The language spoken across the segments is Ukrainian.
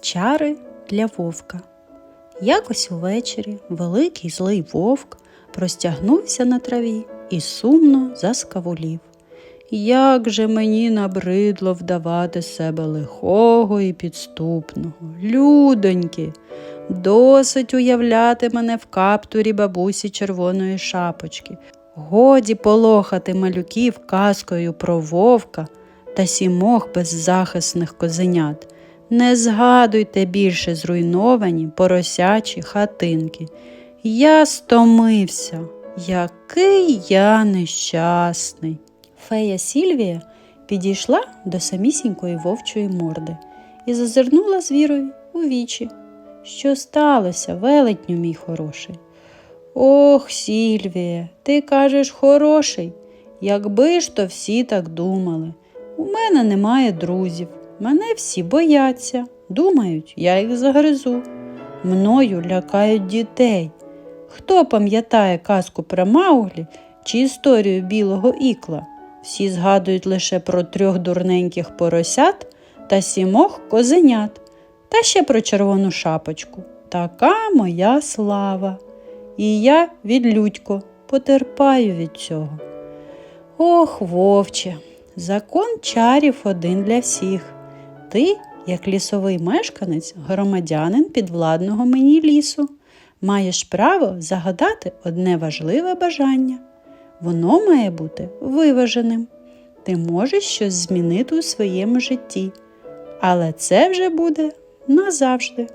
Чари для вовка. Якось увечері великий злий вовк простягнувся на траві і сумно заскавулів. Як же мені набридло вдавати себе лихого і підступного, людоньки, досить уявляти мене в каптурі бабусі червоної шапочки. Годі полохати малюків казкою про вовка та сімох беззахисних козенят. Не згадуйте більше зруйновані поросячі хатинки. Я стомився, який я нещасний. Фея Сільвія підійшла до самісінької вовчої морди і зазирнула звірові у вічі. Що сталося, велетню, мій хороший? Ох, Сільвія, ти кажеш хороший. Якби ж то всі так думали. У мене немає друзів, мене всі бояться, думають, я їх загризу. Мною лякають дітей. Хто пам'ятає казку про Мауглі чи історію білого ікла? Всі згадують лише про трьох дурненьких поросят та сімох козенят, та ще про червону шапочку. Така моя слава. І я відлюдько потерпаю від цього. Ох, вовче, закон чарів один для всіх. Ти, як лісовий мешканець, громадянин підвладного мені лісу, маєш право загадати одне важливе бажання. Воно має бути виваженим. Ти можеш щось змінити у своєму житті, але це вже буде назавжди.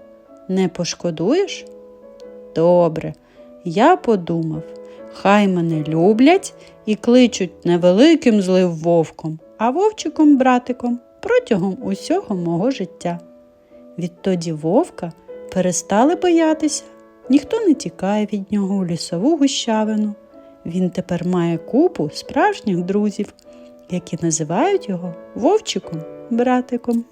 Не пошкодуєш? Добре, я подумав, хай мене люблять і кличуть не великим злим вовком, а вовчиком-братиком протягом усього мого життя. Відтоді вовка перестали боятися, ніхто не тікає від нього у лісову гущавину. Він тепер має купу справжніх друзів, які називають його вовчиком-братиком.